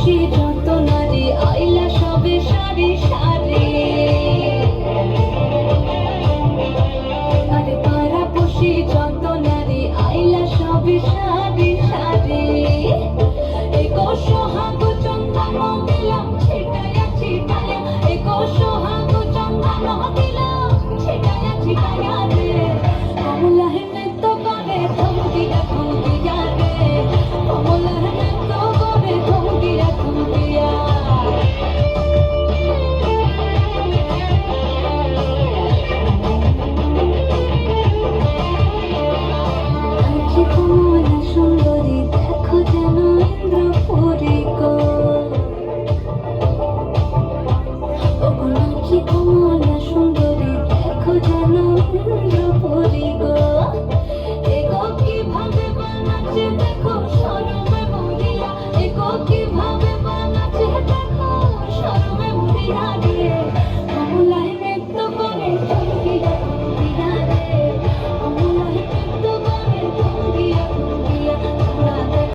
আকাশে যত নারী, আইলা সবে সারি সারি। আরে পাড়া পশি যত নারী, আইলা সবে সারি সারি। এক সোহাগ চন্দন দিলাম